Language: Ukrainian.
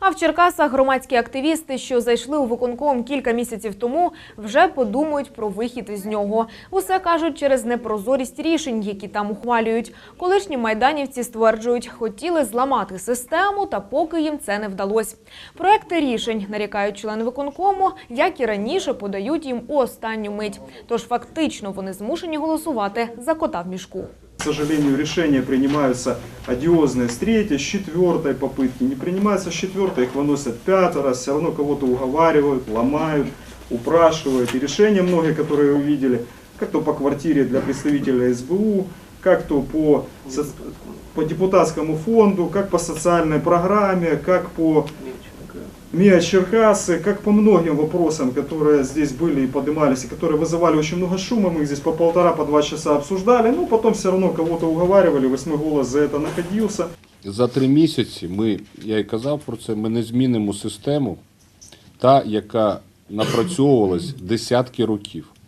А в Черкасах громадські активісти, що зайшли у виконком кілька місяців тому, вже подумають про вихід із нього. Усе кажуть через непрозорість рішень, які там ухвалюють. Колишні майданівці стверджують, хотіли зламати систему, та поки їм це не вдалося. Проекти рішень, нарікають члени виконкому, як і раніше, подають їм у останню мить. Тож фактично вони змушені голосувати за кота в мішку. Сожалению, решения принимаются одиозные с третьей, с четвертой попытки. Не принимаются с четвертой, их выносят пятый раз, все равно кого-то уговаривают, ломают, упрашивают. И решения многие, которые вы видели, как то по квартире для представителя СБУ, как то по, по депутатскому фонду, как по социальной программе, как по МИА Черкасы, как по многим вопросам, которые здесь были и поднимались, и которые вызывали очень много шума, мы их здесь по полтора, по два часа обсуждали, но потом все равно кого-то уговаривали, восьмой голос за это находился. За три місяці ми, я і казав про це, ми не змінимо систему, та, яка напрацьовувалась десятки років.